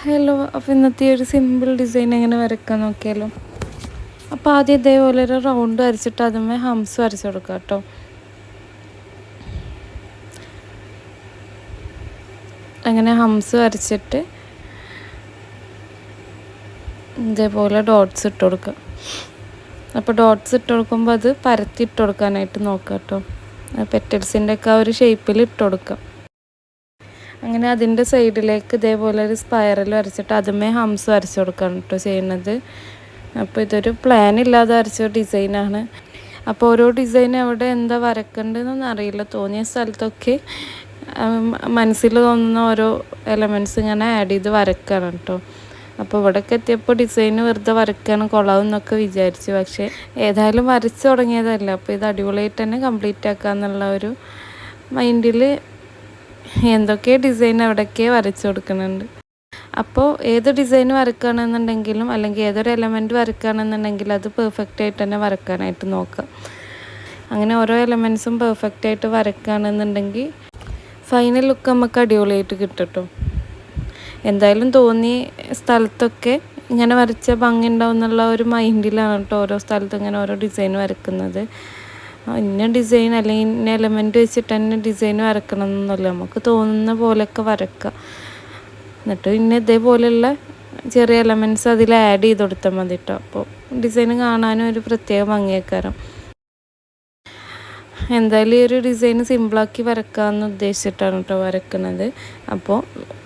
Hello അപ്പോൾ ഇന്നത്തെ ഒരു സിമ്പിൾ ഡിസൈൻ എങ്ങനെ വരക്കാൻ നോക്കിയാലോ? അപ്പോൾ ആദ്യം ഇതേപോലെ ഒരു റൗണ്ട് വരച്ചിട്ട് അതുമേ ഹംസ് വരച്ചു കൊടുക്കുക കേട്ടോ. അങ്ങനെ ഹംസ് വരച്ചിട്ട് ഇതേപോലെ ഡോട്ട്സ് ഇട്ട് കൊടുക്കുക അപ്പോൾ ഡോട്ട്സ് ഇട്ട് കൊടുക്കുമ്പോൾ അത് പരത്തി ഇട്ട് കൊടുക്കാനായിട്ട് നോക്കുക കേട്ടോ. പെറ്റൽസിന്റെ ഒക്കെ ആ ഒരു ഷേപ്പിൽ ഇട്ട് കൊടുക്കുക അങ്ങനെ അതിന്റെ സൈഡിലേക്ക് ഇതേപോലെ ഒരു സ്പൈറൽ വരച്ചിട്ട് അതുമേ ഹംസ് വരച്ച് കൊടുക്കണം കേട്ടോ ചെയ്യുന്നത്. അപ്പോൾ ഇതൊരു പ്ലാൻ ഇല്ലാതെ വരച്ച ഡിസൈനാണ് അപ്പോൾ ഓരോ ഡിസൈൻ എവിടെ എന്താ വരക്കേണ്ടതെന്നൊന്നും അറിയില്ല. തോന്നിയ സ്ഥലത്തൊക്കെ മനസ്സിൽ തോന്നുന്ന ഓരോ എലമെന്റ്സ് ഇങ്ങനെ ആഡ് ചെയ്ത് വരക്കണം കേട്ടോ അപ്പോൾ ഇവിടെയൊക്കെ എത്തിയപ്പോൾ ഡിസൈൻ വെറുതെ വരയ്ക്കാണ് കൊള്ളാവും എന്നൊക്കെ വിചാരിച്ചു. പക്ഷേ ഏതായാലും വരച്ച് തുടങ്ങിയതല്ല. അപ്പോൾ ഇത് അടിപൊളിയായിട്ട് തന്നെ കംപ്ലീറ്റ് ആക്കാന്നുള്ള ഒരു മൈൻഡിൽ എന്തൊക്കെ ഡിസൈൻ അവിടെയൊക്കെ വരച്ചു കൊടുക്കുന്നുണ്ട്. അപ്പോൾ ഏത് ഡിസൈൻ വരക്കുകയാണെന്നുണ്ടെങ്കിലും അല്ലെങ്കിൽ ഏതൊരു എലമെന്റ് വരക്കുകയാണെന്നുണ്ടെങ്കിൽ അത് പെർഫെക്റ്റ് ആയിട്ട് തന്നെ വരക്കാനായിട്ട് നോക്കുക. അങ്ങനെ ഓരോ എലമെൻസും പെർഫെക്റ്റ് ആയിട്ട് വരക്കുകയാണെന്നുണ്ടെങ്കിൽ ഫൈനൽ ലുക്ക് നമുക്ക് അടിപൊളിയായിട്ട് കിട്ടും എന്തായാലും തോന്നിയ സ്ഥലത്തൊക്കെ ഇങ്ങനെ വരച്ച ഭംഗി ഉണ്ടാവും എന്നുള്ള ഒരു മൈൻഡിലാണ് കേട്ടോ ഓരോ സ്ഥലത്തും ഇങ്ങനെ ഓരോ ഡിസൈൻ വരക്കുന്നത്. ഇന്ന ഡിസൈൻ അല്ലെങ്കിൽ ഇന്ന എലമെന്റ് വെച്ചിട്ട് തന്നെ ഡിസൈൻ വരക്കണം എന്നല്ല നമുക്ക് തോന്നുന്ന പോലെയൊക്കെ വരയ്ക്കുക എന്നിട്ട് ഇന്ന ഇതേപോലെയുള്ള ചെറിയ എലമെന്റ്സ് അതിൽ ആഡ് ചെയ്ത് കൊടുത്താൽ മതി കേട്ടോ അപ്പോൾ ഡിസൈൻ കാണാനും ഒരു പ്രത്യേക ഭംഗിയേക്കാരം. എന്തായാലും ഈ ഒരു ഡിസൈൻ സിമ്പിളാക്കി വരക്കാമെന്ന് ഉദ്ദേശിച്ചിട്ടാണ് കേട്ടോ വരക്കുന്നത്. അപ്പോൾ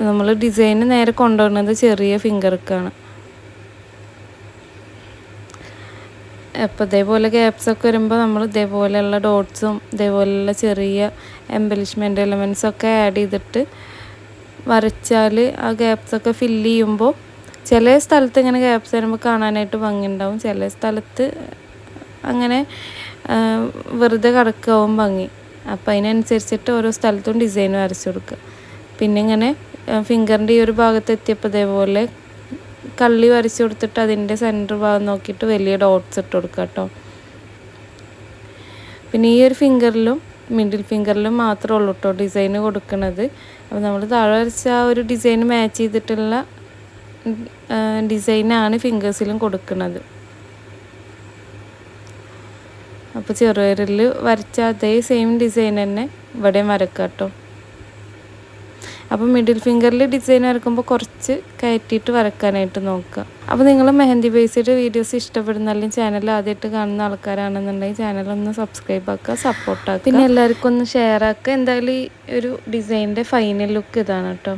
നമ്മൾ ഡിസൈൻ നേരെ കൊണ്ടുവരുന്നത് ചെറിയ ഫിംഗർക്കാണ് അപ്പോൾ ഇതേപോലെ ഗ്യാപ്സൊക്കെ വരുമ്പോൾ നമ്മൾ ഇതേപോലെയുള്ള ഡോട്ട്സും ഇതേപോലെയുള്ള ചെറിയ എംബലിഷ്മെന്റ് എലമെൻസൊക്കെ ആഡ് ചെയ്തിട്ട് വരച്ചാൽ ആ ഗ്യാപ്സൊക്കെ ഫില്ല് ചെയ്യുമ്പോൾ ചില സ്ഥലത്ത് ഇങ്ങനെ ഗ്യാപ്സ് വരുമ്പോൾ കാണാനായിട്ട് ഭംഗിയുണ്ടാവും. ചില സ്ഥലത്ത് അങ്ങനെ വെറുതെ കിടക്കാവും ഭംഗി. അപ്പോൾ അതിനനുസരിച്ചിട്ട് ഓരോ സ്ഥലത്തും ഡിസൈൻ വരച്ചു കൊടുക്കുക പിന്നെ ഇങ്ങനെ ഫിംഗറിന്റെ ഈ ഒരു ഭാഗത്ത് എത്തിയപ്പോൾ ഇതേപോലെ കള്ളി വരച്ച് കൊടുത്തിട്ട് അതിന്റെ സെന്റർ ഭാഗം നോക്കിയിട്ട് വലിയ ഡോട്ട്സ് ഇട്ട് കൊടുക്കുക കേട്ടോ. പിന്നെ ഈ ഒരു ഫിംഗറിലും മിഡിൽ ഫിംഗറിലും മാത്രമേ ഉള്ളൂ കേട്ടോ ഡിസൈൻ കൊടുക്കുന്നത് അപ്പോൾ നമ്മൾ താഴെ വരച്ച ആ ഒരു ഡിസൈൻ മാച്ച് ചെയ്തിട്ടുള്ള ഡിസൈനാണ് ഫിംഗേഴ്സിലും കൊടുക്കുന്നത് അപ്പോൾ ചെറുവിരൽ വരച്ച അതേ സെയിം ഡിസൈൻ തന്നെ ഇവിടെയും വരക്കാം കേട്ടോ. അപ്പോൾ മിഡിൽ ഫിംഗറിൽ ഡിസൈൻ വരക്കുമ്പോൾ കുറച്ച് കയറ്റിയിട്ട് വരക്കാനായിട്ട് നോക്കുക. അപ്പോൾ നിങ്ങൾ മെഹന്തി ബേസ്ഡ് വീഡിയോസ് ഇഷ്ടപ്പെടുന്ന അല്ലെങ്കിൽ ചാനൽ ആദ്യമായിട്ട് കാണുന്ന ആൾക്കാരാണെന്നുണ്ടെങ്കിൽ ചാനൽ ഒന്ന് സബ്സ്ക്രൈബ് ആക്കുക സപ്പോർട്ട് ആക്കുക. പിന്നെ എല്ലാവർക്കും ഒന്ന് ഷെയർ ആക്കുക. എന്തായാലും ഈ ഒരു ഡിസൈനിന്റെ ഫൈനൽ ലുക്ക് ഇതാണ് കേട്ടോ